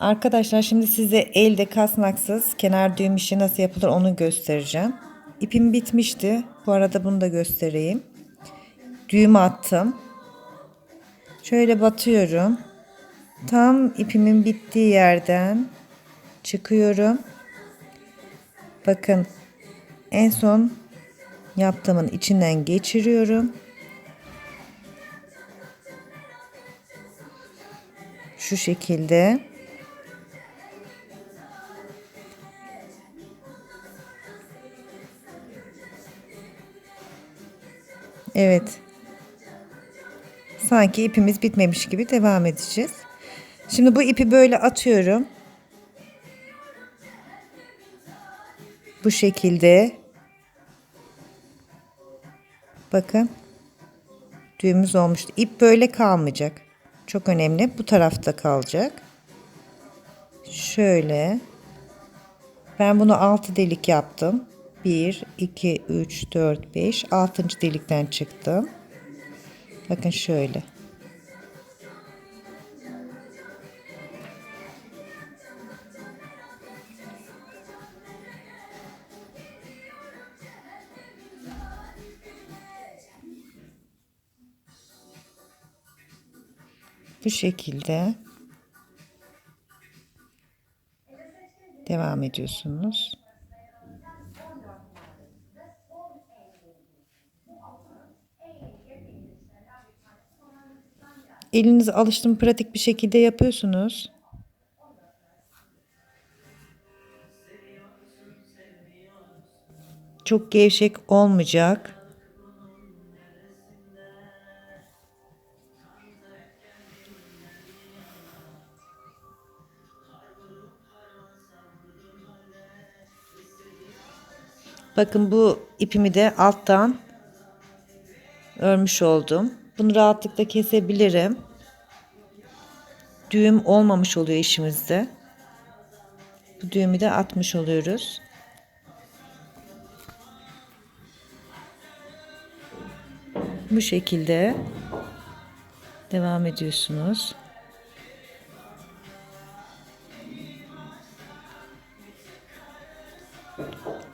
Arkadaşlar şimdi size elde kasnaksız kenar düğüm işi nasıl yapılır onu göstereceğim. İpim bitmişti. Bu arada bunu da göstereyim. Düğüm attım. Şöyle batıyorum. Tam ipimin bittiği yerden çıkıyorum. Bakın en son yaptığımın içinden geçiriyorum. Şu şekilde. Evet. Sanki ipimiz bitmemiş gibi devam edeceğiz. Şimdi bu ipi böyle atıyorum. Bu şekilde. Bakın. Düğümüz olmuştu. İp böyle kalmayacak. Çok önemli. Bu tarafta kalacak. Şöyle. Ben bunu 6 delik yaptım. 1, 2, 3, 4, 5. 6. delikten çıktım. Bakın şöyle. Bu şekilde devam ediyorsunuz. Eliniz alıştım pratik bir şekilde yapıyorsunuz. Çok gevşek olmayacak. Bakın bu ipimi de alttan örmüş oldum. Bunu rahatlıkla kesebilirim. Düğüm olmamış oluyor işimizde. Bu düğümü de atmış oluyoruz. Bu şekilde devam ediyorsunuz.